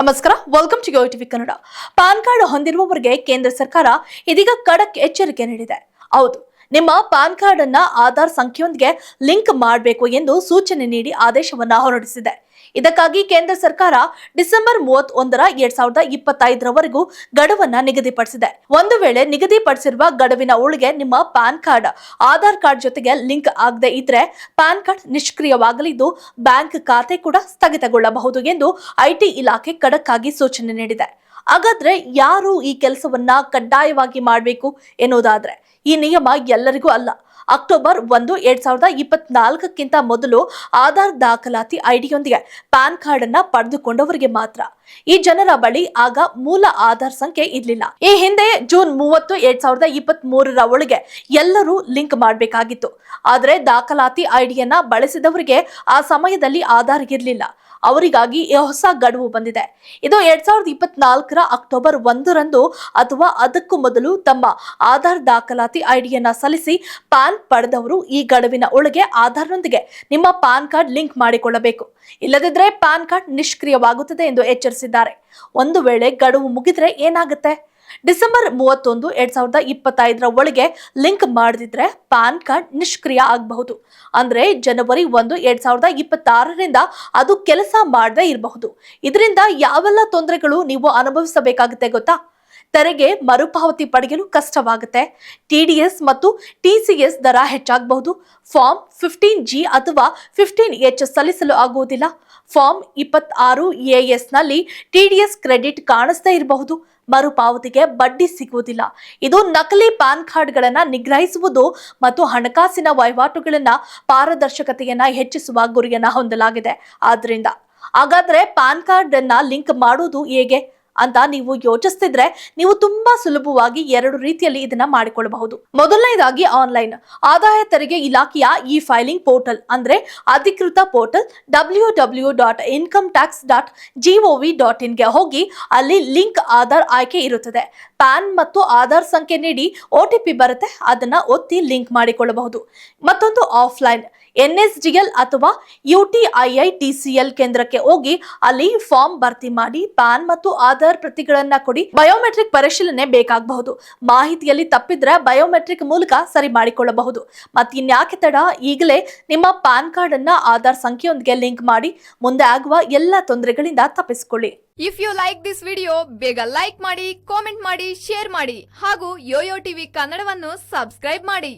ನಮಸ್ಕಾರ welcome to TV Kannada PAN card ಹೊಂದಿರುವವರಿಗೆ ಕೇಂದ್ರ ಸರ್ಕಾರ ಇದೀಗ ಖಡಕ್ ಎಚ್ಚರಿಕೆ ನೀಡಿದೆ. ಹೌದು, ನಿಮ್ಮ ಪಾನ್ ಕಾರ್ಡ್ ಅನ್ನ ಆಧಾರ್ ಸಂಖ್ಯೆಯೊಂದಿಗೆ ಲಿಂಕ್ ಮಾಡಬೇಕು ಎಂದು ಸೂಚನೆ ನೀಡಿ ಆದೇಶವನ್ನ ಹೊರಡಿಸಿದೆ. ಇದಕ್ಕಾಗಿ ಕೇಂದ್ರ ಸರ್ಕಾರ ಡಿಸೆಂಬರ್ ಮೂವತ್ತೊಂದರ ಎರಡ್ ಸಾವಿರದ ಇಪ್ಪತ್ತೈದರವರೆಗೂ ಗಡುವನ್ನ ನಿಗದಿಪಡಿಸಿದೆ. ಒಂದು ವೇಳೆ ನಿಗದಿಪಡಿಸಿರುವ ಗಡುವಿನ ಒಳಗೆ ನಿಮ್ಮ ಪ್ಯಾನ್ ಕಾರ್ಡ್, ಆಧಾರ್ ಕಾರ್ಡ್ ಜೊತೆಗೆ ಲಿಂಕ್ ಆಗದೆ ಇದ್ರೆ ಪ್ಯಾನ್ ಕಾರ್ಡ್ ನಿಷ್ಕ್ರಿಯವಾಗಲಿದ್ದು ಬ್ಯಾಂಕ್ ಖಾತೆ ಕೂಡ ಸ್ಥಗಿತಗೊಳ್ಳಬಹುದು ಎಂದು ಐಟಿ ಇಲಾಖೆ ಖಡಕ್ ಆಗಿ ಸೂಚನೆ ನೀಡಿದೆ. ಹಾಗಾದ್ರೆ ಯಾರು ಈ ಕೆಲಸವನ್ನ ಕಡ್ಡಾಯವಾಗಿ ಮಾಡಬೇಕು ಎನ್ನುವುದಾದ್ರೆ ಈ ನಿಯಮ ಎಲ್ಲರಿಗೂ ಅಲ್ಲ. ಅಕ್ಟೋಬರ್ ಒಂದು, ಎರಡ್ ಸಾವಿರದ ಇಪ್ಪತ್ನಾಲ್ಕಕ್ಕಿಂತ ಮೊದಲು ಆಧಾರ್ ದಾಖಲಾತಿ ಐಡಿಯೊಂದಿಗೆ ಪ್ಯಾನ್ ಕಾರ್ಡ್ ಅನ್ನ ಪಡೆದುಕೊಂಡವರಿಗೆ ಮಾತ್ರ. ಈ ಜನರ ಬಳಿ ಆಗ ಮೂಲ ಆಧಾರ್ ಸಂಖ್ಯೆ ಇರಲಿಲ್ಲ. ಈ ಹಿಂದೆ ಜೂನ್ ಮೂವತ್ತು, ಎರಡ್ ಸಾವಿರದ ಒಳಗೆ ಎಲ್ಲರೂ ಲಿಂಕ್ ಮಾಡಬೇಕಾಗಿತ್ತು. ಆದರೆ ದಾಖಲಾತಿ ಐಡಿಯನ್ನ ಬಳಸಿದವರಿಗೆ ಆ ಸಮಯದಲ್ಲಿ ಆಧಾರ್ ಇರಲಿಲ್ಲ. ಅವರಿಗಾಗಿ ಹೊಸ ಗಡುವು ಬಂದಿದೆ. ಇದು ಎರಡ್ ಸಾವಿರದ ಇಪ್ಪತ್ನಾಲ್ಕರ ಅಕ್ಟೋಬರ್ ಒಂದರಂದು ಅಥವಾ ಅದಕ್ಕೂ ಮೊದಲು ತಮ್ಮ ಆಧಾರ್ ದಾಖಲಾತಿ ಐಡಿಯನ್ನ ಸಲ್ಲಿಸಿ ಪಾನ್ ಪಡೆದವರು ಈ ಗಡುವಿನ ಒಳಗೆ ಆಧಾರ್ನೊಂದಿಗೆ ನಿಮ್ಮ ಪಾನ್ ಕಾರ್ಡ್ ಲಿಂಕ್ ಮಾಡಿಕೊಳ್ಳಬೇಕು. ಇಲ್ಲದಿದ್ರೆ ಪಾನ್ ಕಾರ್ಡ್ ನಿಷ್ಕ್ರಿಯವಾಗುತ್ತದೆ ಎಂದು ಎಚ್ಚರಿಸಿದ್ದಾರೆ. ಒಂದು ವೇಳೆ ಗಡುವು ಮುಗಿದ್ರೆ ಏನಾಗುತ್ತೆ? ಡಿಸೆಂಬರ್ ಮೂವತ್ತೊಂದು, ಎರಡ್ ಸಾವಿರದ ಇಪ್ಪತ್ತೈದರ ಒಳಗೆ ಲಿಂಕ್ ಮಾಡದಿದ್ರೆ ಪಾನ್ ಕಾರ್ಡ್ ನಿಷ್ಕ್ರಿಯ ಆಗಬಹುದು. ಅಂದ್ರೆ ಜನವರಿ ಒಂದು, ಎರಡ್ ಸಾವಿರದ ಇಪ್ಪತ್ತಾರರಿಂದ ಅದು ಕೆಲಸ ಮಾಡದೇ ಇರಬಹುದು. ಇದರಿಂದ ಯಾವೆಲ್ಲ ತೊಂದರೆಗಳು ನೀವು ಅನುಭವಿಸಬೇಕಾಗುತ್ತೆ ಗೊತ್ತಾ? ತೆರಿಗೆ ಮರುಪಾವತಿ ಪಡೆಯಲು ಕಷ್ಟವಾಗುತ್ತೆ. ಟಿಡಿಎಸ್ ಮತ್ತು ಟಿಸಿಎಸ್ ದರ ಹೆಚ್ಚಾಗಬಹುದು. ಫಾರ್ಮ್ ಫಿಫ್ಟೀನ್ ಜಿ ಅಥವಾ ಫಿಫ್ಟೀನ್ ಎಚ್ ಸಲ್ಲಿಸಲು ಆಗುವುದಿಲ್ಲ. ಫಾರ್ಮ್ ಇಪ್ಪತ್ತಾರು ಎಎಸ್ನಲ್ಲಿ ಟಿಡಿಎಸ್ ಕ್ರೆಡಿಟ್ ಕಾಣಿಸದೇ ಇರಬಹುದು. ಮರುಪಾವತಿಗೆ ಬಡ್ಡಿ ಸಿಗುವುದಿಲ್ಲ. ಇದು ನಕಲಿ ಪ್ಯಾನ್ ಕಾರ್ಡ್ಗಳನ್ನು ನಿಗ್ರಹಿಸುವುದು ಮತ್ತು ಹಣಕಾಸಿನ ವಹಿವಾಟುಗಳನ್ನು ಪಾರದರ್ಶಕತೆಯನ್ನ ಹೆಚ್ಚಿಸುವ ಗುರಿಯನ್ನ ಹೊಂದಲಾಗಿದೆ. ಆದ್ದರಿಂದ ಹಾಗಾದರೆ ಪ್ಯಾನ್ ಕಾರ್ಡ್ ಅನ್ನ ಲಿಂಕ್ ಮಾಡುವುದು ಹೇಗೆ? ಅಂತ ನೀವು ಯೋಚಿಸ್ತಿದ್ರೆ ನೀವು ತುಂಬಾ ಸುಲಭವಾಗಿ ಎರಡು ರೀತಿಯಲ್ಲಿ ಇದನ್ನ ಮಾಡಿಕೊಳ್ಳಬಹುದು. ಮೊದಲನೇದಾಗಿ ಆನ್ಲೈನ್ ಆದಾಯ ತೆರಿಗೆ ಇಲಾಖೆಯ ಇ ಫೈಲಿಂಗ್ ಪೋರ್ಟಲ್ ಅಂದ್ರೆ ಅಧಿಕೃತ portal W W dot income tax dot gov dot ಇನ್ಗೆ ಹೋಗಿ ಅಲ್ಲಿ ಲಿಂಕ್ ಆಧಾರ್ ಆಯ್ಕೆ ಇರುತ್ತದೆ. ಪ್ಯಾನ್ ಮತ್ತು ಆಧಾರ್ ಸಂಖ್ಯೆ ನೀಡಿ ಒ ಬರುತ್ತೆ, ಅದನ್ನ ಒತ್ತಿ ಲಿಂಕ್ ಮಾಡಿಕೊಳ್ಳಬಹುದು. ಮತ್ತೊಂದು ಆಫ್ಲೈನ್ ಎನ್ ಎಸ್ ಡಿಎಲ್ ಅಥವಾ U T I I T C L ಕೇಂದ್ರಕ್ಕೆ ಹೋಗಿ ಅಲ್ಲಿ ಫಾರ್ಮ್ ಭರ್ತಿ ಮಾಡಿ, ಪ್ಯಾನ್ ಮತ್ತು ಆಧಾರ್ ಪ್ರತಿಗಳನ್ನ ಕೊಡಿ, ಬಯೋಮೆಟ್ರಿಕ್ ಪರಿಶೀಲನೆ ಬೇಕಾಗಬಹುದು. ಮಾಹಿತಿಯಲ್ಲಿ ತಪ್ಪಿದ್ರೆ ಬಯೋಮೆಟ್ರಿಕ್ ಮೂಲಕ ಸರಿ ಮಾಡಿಕೊಳ್ಳಬಹುದು. ಮತ್ತಿನ್ಯಾಕೆ ತಡ? ಈಗಲೇ ನಿಮ್ಮ ಪ್ಯಾನ್ ಕಾರ್ಡ್ ಅನ್ನ ಆಧಾರ್ ಸಂಖ್ಯೆಯೊಂದಿಗೆ ಲಿಂಕ್ ಮಾಡಿ, ಮುಂದೆ ಆಗುವ ಎಲ್ಲ ತೊಂದರೆಗಳಿಂದ ತಪ್ಪಿಸಿಕೊಳ್ಳಿ. If you like this video ಬೇಗ ಲೈಕ್ ಮಾಡಿ ಕಾಮೆಂಟ್ ಮಾಡಿ ಶೇರ್ ಮಾಡಿ ಹಾಗೂ ಯೋಯೋ ಟಿವಿ ಕನ್ನಡವನ್ನು ಸಬ್ಸ್ಕ್ರೈಬ್ ಮಾಡಿ.